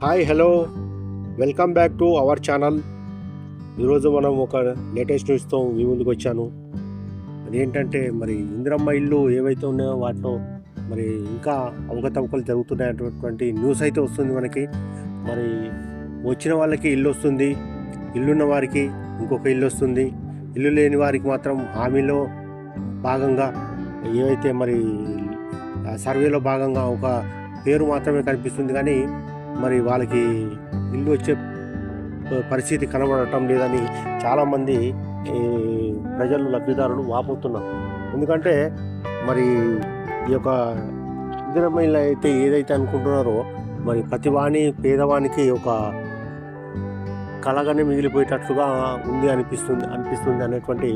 Hi hello welcome back to our channel ఈరోజు మనం ఒక లేటెస్ట్ న్యూస్తో మీ ముందుకు వచ్చాను. అదేంటంటే మరి ఇందిరమ్మ ఇల్లు ఏవైతే ఉన్నాయో వాటిలో మరి ఇంకా అవకతవకలు జరుగుతున్నాయటువంటి న్యూస్ అయితే వస్తుంది మనకి. మరి వచ్చిన వాళ్ళకి ఇల్లు వస్తుంది ఇల్లున్న వారికి ఇంకొక ఇల్లు వస్తుంది. ఇల్లు లేని వారికి మాత్రం హామీలో భాగంగా ఏవైతే మరి సర్వేలో భాగంగా ఒక పేరు మాత్రమే కనిపిస్తుంది. కానీ మరి వాళ్ళకి ఇల్లు వచ్చే పరిస్థితి కనబడటం లేదని చాలామంది ఈ ప్రజలు లబ్ధిదారులు వాపోతున్నారు. ఎందుకంటే మరి ఈ యొక్క ఇందిరమ్మ అయితే ఏదైతే అనుకుంటున్నారో మరి ప్రతివాణి పేదవానికి ఒక కళగానే మిగిలిపోయేటట్లుగా ఉంది అనిపిస్తుంది అనిపిస్తుంది అనేటువంటి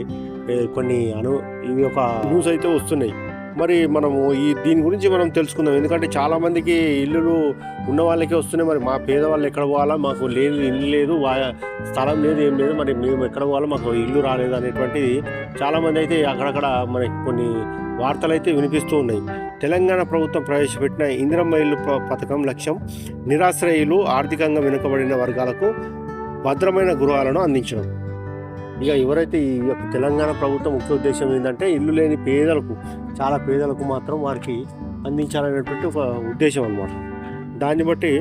కొన్ని అను ఇవి ఒక న్యూస్ అయితే వస్తున్నాయి. మరి మనము ఈ దీని గురించి మనం తెలుసుకుందాం. ఎందుకంటే చాలామందికి ఇల్లులు ఉన్న వాళ్ళకే వస్తున్నాయి. మరి మా పేదవాళ్ళు ఎక్కడ పోవాలా? మాకు లేదు ఇల్లు లేదు వా- స్థలం లేదు ఏం లేదు. మరి మేము ఎక్కడ పోవాలో? మాకు ఇల్లు రాలేదు అనేటువంటిది చాలామంది అయితే అక్కడక్కడ మనకి కొన్ని వార్తలు అయితే వినిపిస్తూ ఉన్నాయి. తెలంగాణ ప్రభుత్వం ప్రవేశపెట్టిన ఇందిరమ్మ ఇల్లు పథకం లక్ష్యం నిరాశ్రయులు ఆర్థికంగా వెనుకబడిన వర్గాలకు భద్రమైన గృహాలను అందించడం. ఇక ఎవరైతే ఈ యొక్క తెలంగాణ ప్రభుత్వం ముఖ్య ఉద్దేశం ఏంటంటే ఇల్లు లేని పేదలకు చాలా పేదలకు మాత్రం వారికి అందించాలనేటువంటి ఒక ఉద్దేశం అన్నమాట. దాన్ని బట్టి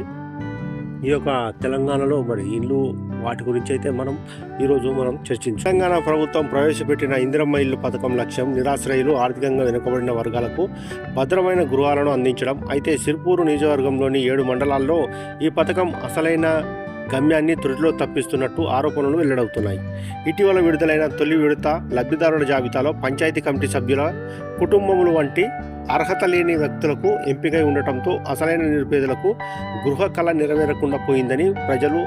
ఈ యొక్క తెలంగాణలో మరి ఇల్లు వాటి గురించి అయితే మనం ఈరోజు మనం చర్చించాం. తెలంగాణ ప్రభుత్వం ప్రవేశపెట్టిన ఇందిరమ్మ ఇల్లు పథకం లక్ష్యం నిరాశ్రయులు ఆర్థికంగా వెనుకబడిన వర్గాలకు భద్రమైన గృహాలను అందించడం. అయితే సిర్పూరు నియోజకవర్గంలోని ఏడు మండలాల్లో ఈ పథకం అసలైన గమ్యాన్ని త్రుటిలో తప్పిస్తున్నట్టు ఆరోపణలు వెల్లడవుతున్నాయి. ఇటీవల విడుదలైన తొలి విడత లబ్ధిదారుల జాబితాలో పంచాయతీ కమిటీ సభ్యుల కుటుంబములు వంటి అర్హత లేని వ్యక్తులకు ఎంపికై ఉండటంతో అసలైన నిరుపేదలకు గృహ కళ నెరవేరకుండా పోయిందని ప్రజలు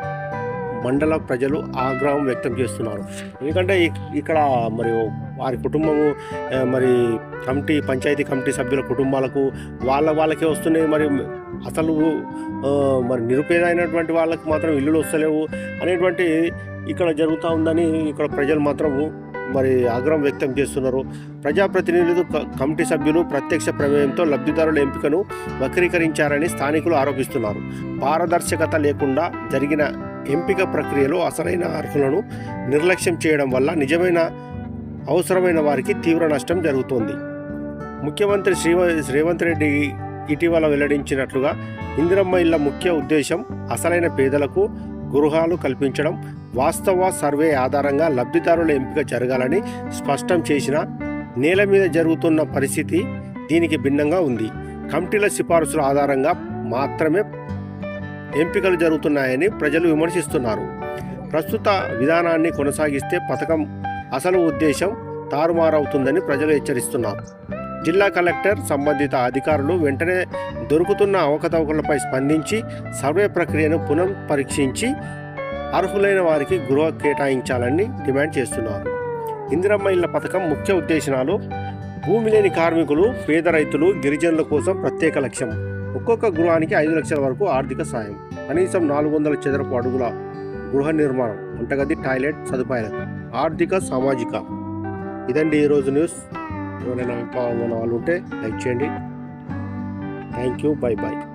మండల ప్రజలు ఆగ్రహం వ్యక్తం చేస్తున్నారు. ఎందుకంటే ఇక్కడ మరి వారి కుటుంబము మరి కమిటీ పంచాయతీ కమిటీ సభ్యుల కుటుంబాలకు వాళ్ళ వాళ్ళకే వస్తున్నాయి మరి అసలు మరి నిరుపేద అయినటువంటి వాళ్ళకి మాత్రం ఇల్లులు వస్తలేవు అనేటువంటి ఇక్కడ జరుగుతూ ఉందని ఇక్కడ ప్రజలు మాత్రము మరి ఆగ్రహం వ్యక్తం చేస్తున్నారు. ప్రజాప్రతినిధులు క- కమిటీ సభ్యులు ప్రత్యక్ష ప్రమేయంతో లబ్ధిదారుల ఎంపికను వక్రీకరించారని స్థానికులు ఆరోపిస్తున్నారు. పారదర్శకత లేకుండా జరిగిన ఎంపిక ప్రక్రియలో అసలైన అర్హులను నిర్లక్ష్యం చేయడం వల్ల నిజమైన అవసరమైన వారికి తీవ్ర నష్టం జరుగుతోంది. ముఖ్యమంత్రి శ్రీ రేవంత్ రెడ్డి ఇటీవల వెల్లడించినట్లుగా ఇందిరమ్మ ఇళ్ళ ముఖ్య ఉద్దేశం అసలైన పేదలకు గృహాలు కల్పించడం వాస్తవ సర్వే ఆధారంగా లబ్ధిదారుల ఎంపిక జరగాలని స్పష్టం చేసిన నేల మీద జరుగుతున్న పరిస్థితి దీనికి భిన్నంగా ఉంది. కమిటీల సిఫారసుల ఆధారంగా మాత్రమే ఎంపికలు జరుగుతున్నాయని ప్రజలు విమర్శిస్తున్నారు. ప్రస్తుత విధానాన్ని కొనసాగిస్తే పథకం అసలు ఉద్దేశం తారుమారవుతుందని ప్రజలు హెచ్చరిస్తున్నారు. జిల్లా కలెక్టర్ సంబంధిత అధికారులు వెంటనే దొరుకుతున్న అవకతవకలపై స్పందించి సర్వే ప్రక్రియను పునః పరీక్షించి అర్హులైన వారికి గృహ కేటాయించాలని డిమాండ్ చేస్తున్నారు. ఇందిరమ్మ ఇళ్ళ పథకం ముఖ్య ఉద్దేశనాలు భూమి లేని కార్మికులు పేద రైతులు గిరిజనుల కోసం ప్రత్యేక లక్ష్యం. ఒక్కొక్క గృహానికి ఐదు లక్షల వరకు ఆర్థిక సాయం. కనీసం నాలుగు వందల చదరపు అడుగుల గృహ నిర్మాణం వంటగది టాయిలెట్ సదుపాయాలు. ఆర్థిక సామాజిక. ఇదండి ఈరోజు న్యూస్. ఎవరైనా ఇంకా వాళ్ళు ఉంటే లైక్ చేయండి. Thank you. Bye bye